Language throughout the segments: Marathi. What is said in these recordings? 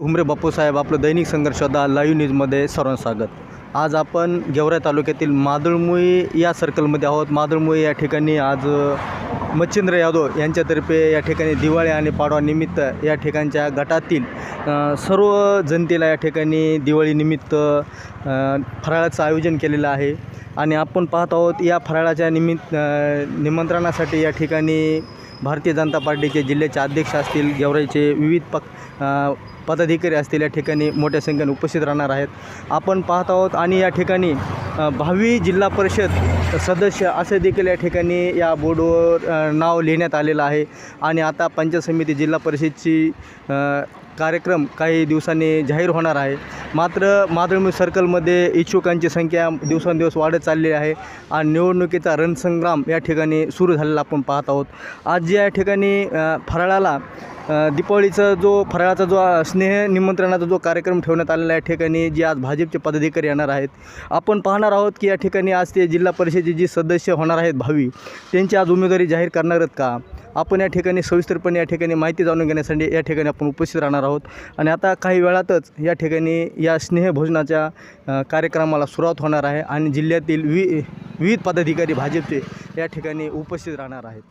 उमरे बापूसाहेब आपलं दैनिक संघर्षदा लाईव्ह न्यूजमध्ये सर्वांचं स्वागत. आज आपण गेवराई तालुक्यातील मादळमुई या सर्कलमध्ये आहोत. मादळमुई या ठिकाणी आज मच्छिंद्र यादव यांच्यातर्फे या ठिकाणी दिवाळी आणि पाडवा निमित्त या ठिकाणच्या गटातील सर्व जनतेला या ठिकाणी दिवाळीनिमित्त फराळाचं आयोजन केलेलं आहे. आणि आपण पाहत आहोत या फराळाच्या निमित्त निमंत्रणासाठी या ठिकाणी भारतीय जनता पार्टीचे जिल्ह्याचे अध्यक्ष असतील. गेवराईचे विविध पक पदाधिकारी असतील या ठिकाणी मोठ्या संख्येने उपस्थित राहणार आहेत. आपण पाहत आहोत आणि या ठिकाणी भावी जिल्हा परिषद सदस्य असे देखील या ठिकाणी या बोर्डवर नाव लिहिण्यात आलेलं आहे. आणि आता पंचायत समिती जिल्हा परिषदची कार्यक्रम काही दिवसांनी जाहीर होणार आहे. मात्र मादळमी सर्कलमध्ये इच्छुकांची संख्या दिवसेंदिवस वाढत चालली आहे आणि निवडणुकीचा रणसंग्राम या ठिकाणी सुरू झालेला आपण पाहत आहोत. आज जे या ठिकाणी फराळाला दीपावलीचा जो फराळाचा जो स्नेह निमंत्रणाचा जो कार्यक्रम ठेवण्यात आलेला आहे या ठिकाणी जे आज भाजपचे पदाधिकारी येणार आहेत. आपण पाहणार आहोत की या ठिकाणी आज ते जिल्हा परिषदेचे जी सदस्य होणार आहेत भावी त्यांची आज उमेदवारी जाहीर करणार आहेत का? आपण या ठिकाणी सविस्तरपणे या ठिकाणी माहिती जाणून घेण्यासाठी या ठिकाणी आपण उपस्थित राहणार आहोत. आणि आता काही वेळातच या ठिकाणी या स्नेहभोजनाच्या कार्यक्रमाला सुरुवात होणार आहे आणि जिल्ह्यातील वि विविध पदाधिकारी भाजपचे या ठिकाणी उपस्थित राहणार आहेत.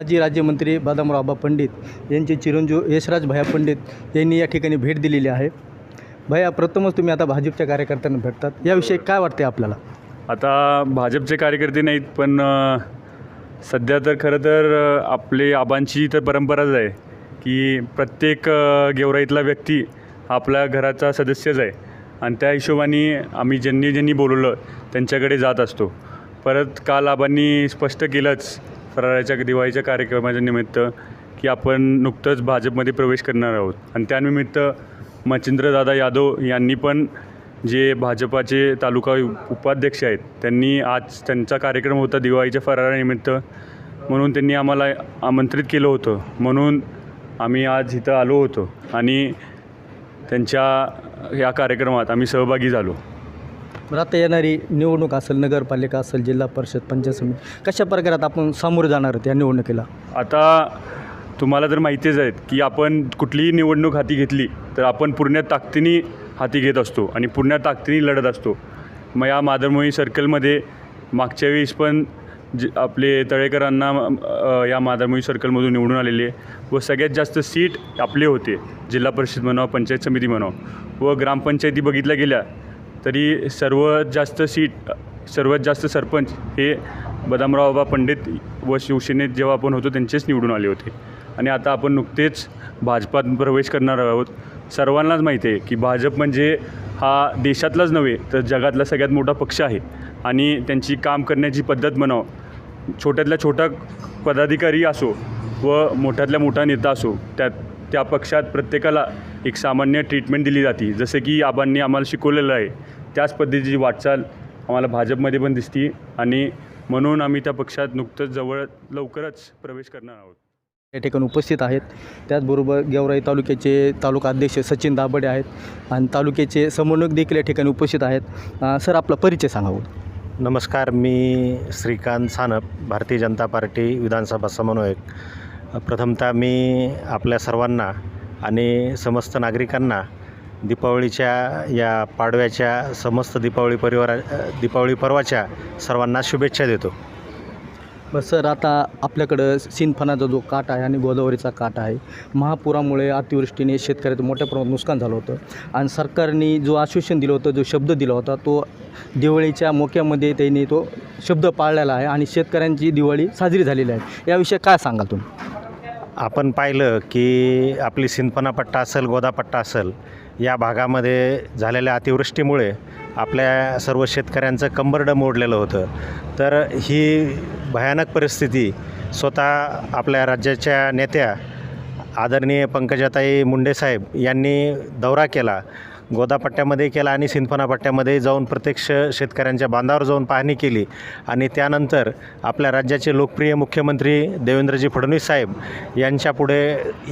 माजी राज्यमंत्री बदामराव आबा पंडित यांचे चिरंजीव यशराज भैया पंडित यांनी या ठिकाणी भेट दिलेली आहे. भैया प्रथमच तुम्ही आता भाजपच्या कार्यकर्त्यांना भेटतात. याविषयी काय वाटते आपल्याला? आता भाजपचे कार्यकर्ते नाहीत पण सध्या तर खरं तर आपली आबांची तर परंपराच आहे की प्रत्येक गेवराईतला व्यक्ती आपल्या घराचा सदस्यच आहे. आणि त्या हिशोबाने आम्ही ज्यांनी ज्यांनी बोलवलं त्यांच्याकडे जात असतो. परत काल आबांनी स्पष्ट केलंच फराळाच्या दिवाळीच्या कार्यक्रमाच्या निमित्त की आपण नुकतंच भाजपमध्ये प्रवेश करणार आहोत. आणि त्यानिमित्त मच्छिंद्रदादा यादव यांनी पण जे भाजपाचे तालुका उप- उपाध्यक्ष आहेत त्यांनी आज त्यांचा कार्यक्रम होता दिवाळीच्या फराळानिमित्त. म्हणून त्यांनी आम्हाला आमंत्रित केलं होतं. म्हणून आम्ही आज इथं आलो होतो आणि त्यांच्या या कार्यक्रमात आम्ही सहभागी झालो. बरं आता येणारी निवडणूक असेल नगरपालिका असेल जिल्हा परिषद पंचायत समिती कशा प्रकारात आपण सामोरे जाणार आहोत या निवडणुकीला? आता तुम्हाला तर माहितीच आहेत की आपण कुठलीही निवडणूक हाती घेतली तर आपण पूर्ण ताकदीने हाती घेत असतो आणि पुन्हा ताकदीने लढत असतो. मग या मादरमोही सर्कलमध्ये मागच्या वेळेस पण जे आपले तळेकरांना या मादरमोही सर्कलमधून निवडून आलेले व सगळ्यात जास्त सीट आपले होते जिल्हा परिषद म्हणावं पंचायत समिती म्हणावं व ग्रामपंचायती बघितल्या गेल्या तरी सर्वात जास्त सीट सर्वात जास्त सरपंच हे बदामराव बाबा पंडित व शिवसेनेत जेव्हा आपण होतो त्यांचेच निवडून आले होते. आणि आता आपण नुकतेच भाजपात प्रवेश करणार आहोत. सर्वांनाच माहिती आहे की भाजप म्हणजे हा देशातलाच नव्हे तर जगातला सगळ्यात मोठा पक्ष आहे. आणि त्यांची काम करण्याची पद्धत म्हणावं छोट्यातल्या छोटा पदाधिकारी असो व मोठ्यातल्या मोठा नेता असो त्यात त्या पक्षात प्रत्येकाला एक सामान्य ट्रीटमेंट दिली जाते. जसं की आबांनी आम्हाला शिकवलेलं आहे त्याच पद्धतीची वाटचाल आम्हाला भाजपमध्ये पण दिसती आणि म्हणून आम्ही त्या पक्षात नुकतंच जवळ लवकरच प्रवेश करणार आहोत. या ठिकाणी उपस्थित आहेत. त्याचबरोबर गेवराई तालुक्याचे तालुका अध्यक्ष सचिन दाबडे आहेत आणि तालुक्याचे समन्वयक देखील या ठिकाणी उपस्थित आहेत. सर आपला परिचय सांगावं नमस्कार मी श्रीकांत सानप भारतीय जनता पार्टी विधानसभा समन्वयक. प्रथमतः मी आपल्या सर्वांना आणि समस्त नागरिकांना दीपावलीच्या या पाडव्याच्या समस्त दीपावली परिवारा दीपावली पर्वाच्या सर्वांना शुभेच्छा देतो. बरं सर आता आपल्याकडं सिंदफणाचा जो काट आहे आणि गोदावरीचा काट आहे महापुरामुळे अतिवृष्टीने शेतकऱ्याचं मोठ्या प्रमाणात नुकसान झालं होतं. आणि सरकारने जो आश्वासन दिलं होतं जो शब्द दिला होता तो दिवाळीच्या मोक्यामध्ये त्यांनी तो शब्द पाळलेला आहे आणि शेतकऱ्यांची दिवाळी साजरी झालेली आहे. याविषयी काय सांगाल तुम्ही? आपण पाहिलं की आपली सिंदपणा पट्टा असेल गोदापट्टा असेल या भागामध्ये झालेल्या अतिवृष्टीमुळे आपल्या सर्व शेतकऱ्यांचं कंबरडं मोडलेलं होतं. तर ही भयानक परिस्थिती स्वतः आपल्या राज्याच्या नेत्या आदरणीय पंकजाताई मुंडेसाहेब यांनी दौरा केला. गोदापट्ट्यामध्ये केला आणि सिंदफणापट्ट्यामध्ये जाऊन प्रत्यक्ष शेतकऱ्यांच्या बांधावर जाऊन पाहणी केली. आणि त्यानंतर आपल्या राज्याचे लोकप्रिय मुख्यमंत्री देवेंद्रजी फडणवीस साहेब यांच्यापुढे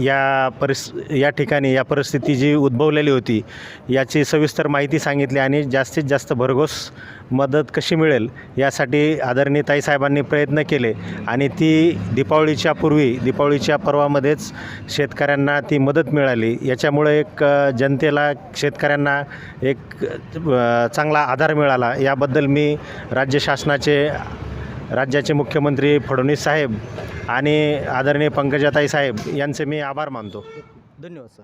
या परिस या ठिकाणी या परिस्थिती जी उद्भवलेली होती याची सविस्तर माहिती सांगितली आणि जास्तीत जास्त भरघोस मदत कशी मिळेल यासाठी आदरणीय ताईसाहेबांनी प्रयत्न केले. आणि ती दीपावलीच्या पूर्वी दीपावलीच्या पर्वामध्येच शेतकऱ्यांना ती मदत मिळाली. याच्यामुळे एक जनतेला शेतकऱ्या शेतकऱ्यांना एक चांगला आधार मिळाला. याबद्दल मी राज्य शासनाचे राज्याचे मुख्यमंत्री फडणवीस साहेब आणि आदरणीय पंकजाताई साहेब यांचे मी आभार मानतो. धन्यवाद सर.